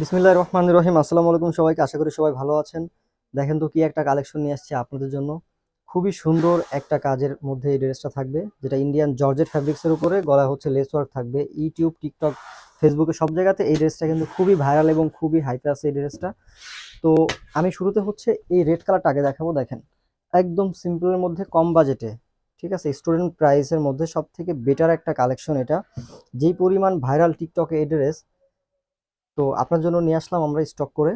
বিসমিল্লাহ রহমান রহিম। আসসালামু আলাইকুম সবাইকে। আশা করি সবাই ভালো আছেন। দেখেন তো কি একটা কালেকশন নিয়ে আসছে আপনাদের জন্য। খুবই সুন্দর একটা কাজের মধ্যে এই ড্রেসটা থাকবে, যেটা ইন্ডিয়ান জর্জেট ফ্যাব্রিক্সের উপরে। গলায় হচ্ছে লেস ওয়ার্ক থাকবে। ইউটিউব টিকটক ফেসবুকে সব জায়গাতে এই ড্রেসটা কিন্তু খুবই ভাইরাল এবং খুবই হাইপে আছে এই ড্রেসটা। তো আমি শুরুতে হচ্ছে এই রেড কালারটা আগে দেখাবো। দেখেন, একদম সিম্পলের মধ্যে, কম বাজেটে ঠিক আছে? স্টুডেন্ট প্রাইসের মধ্যে সব থেকে বেটার একটা কালেকশন এটা। যেই পরিমাণ ভাইরাল টিকটকে এই ড্রেস তো আপনার জন্য নিয়ে আসলাম, আমরা স্টক করে।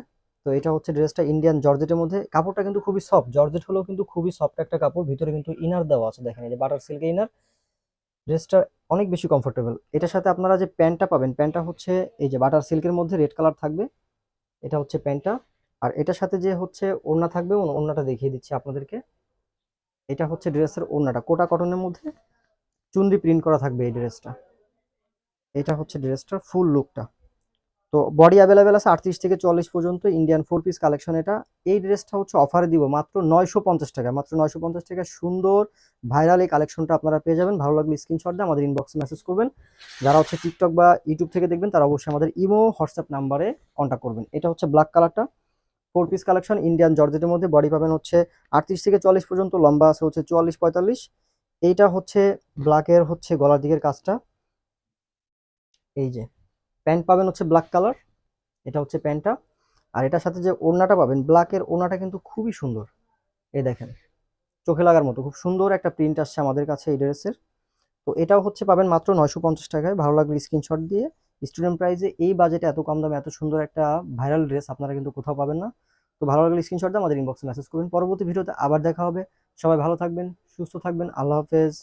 তো এটা হচ্ছে ড্রেসটা ইন্ডিয়ান জর্জেটের মধ্যে। কাপড়টা কিন্তু খুবই সফট জর্জেট হলেও কিন্তু খুবই সফট একটা কাপড়। ভিতরে কিন্তু ইনার দেওয়া আছে, দেখেন এই যে বাটার সিল্ক ইনার ড্রেসটা অনেক বেশি কমফোর্টেবল এটার সাথে আপনারা যে প্যান্টটা পাবেন, প্যান্টটা হচ্ছে এই যে বাটার সিল্কের মধ্যে রেড কালার থাকবে। এটা হচ্ছে প্যান্টটা। আর এটার সাথে যে হচ্ছে ওড়না থাকবে ওড়নাটা দেখিয়ে দিচ্ছি আপনাদেরকে। এটা হচ্ছে ড্রেসের ওড়নাটা। কোটা কটনের মধ্যে চুনরি প্রিন্ট করা থাকবে এই ড্রেসটা এটা হচ্ছে ড্রেসটার ফুল লুকটা তো বডি অ্যাভেলেবেল আছে আটত্রিশ থেকে চল্লিশ পর্যন্ত ইন্ডিয়ান ফোর পিস কালেকশন এটা। এই ড্রেসটা হচ্ছে অফারে দিব মাত্র নয়শো পঞ্চাশ টাকা। মাত্র নয়শো পঞ্চাশ টাকা সুন্দর ভাইরাল এই কালেকশনটা আপনারা পেয়ে যাবেন। ভালো লাগলে স্ক্রিনশট দিয়ে আমাদের ইনবক্সে মেসেজ করবেন। যারা হচ্ছে টিকটক বা ইউটিউব থেকে দেখবেন, তারা অবশ্যই আমাদের ইমো হোয়াটসঅ্যাপ নাম্বারে কন্ট্যাক্ট করবেন। এটা হচ্ছে ব্ল্যাক কালারটা ফোর পিস কালেকশন ইন্ডিয়ান জর্জেটের মধ্যে বডি পাবেন হচ্ছে আটত্রিশ থেকে চল্লিশ পর্যন্ত, লম্বা আছে হচ্ছে চুয়াল্লিশ পঁয়তাল্লিশ। এইটা হচ্ছে ব্ল্যাকের হচ্ছে গলার দিকের কাজটা। এই যে। প্যান্ট পাবেন হচ্ছে ব্ল্যাক কালার এটা হচ্ছে প্যান্টটা। আর এটার সাথে যে ওড়নাটা পাবেন ব্ল্যাকের ওড়নাটা কিন্তু খুবই সুন্দর। এই দেখেন, চোখে লাগার মতো, খুব সুন্দর একটা প্রিন্ট আসছে আমাদের কাছে এই ড্রেসের তো এটাও হচ্ছে পাবেন মাত্র নয়শো পঞ্চাশ টাকায়, ভালো লাগলে স্ক্রিনশট দিয়ে। স্টুডেন্ট প্রাইজে এই বাজেটে এত কম দামে এত সুন্দর একটা ভাইরাল ড্রেস আপনারা কিন্তু কোথাও পাবেন না। তো ভালো লাগলে স্ক্রিনশট দিয়ে আমাদের ইনবক্সে মেসেজ করবেন পরবর্তী ভিডিওতে আবার দেখা হবে। সবাই ভালো থাকবেন, সুস্থ থাকবেন। আল্লাহ হাফেজ।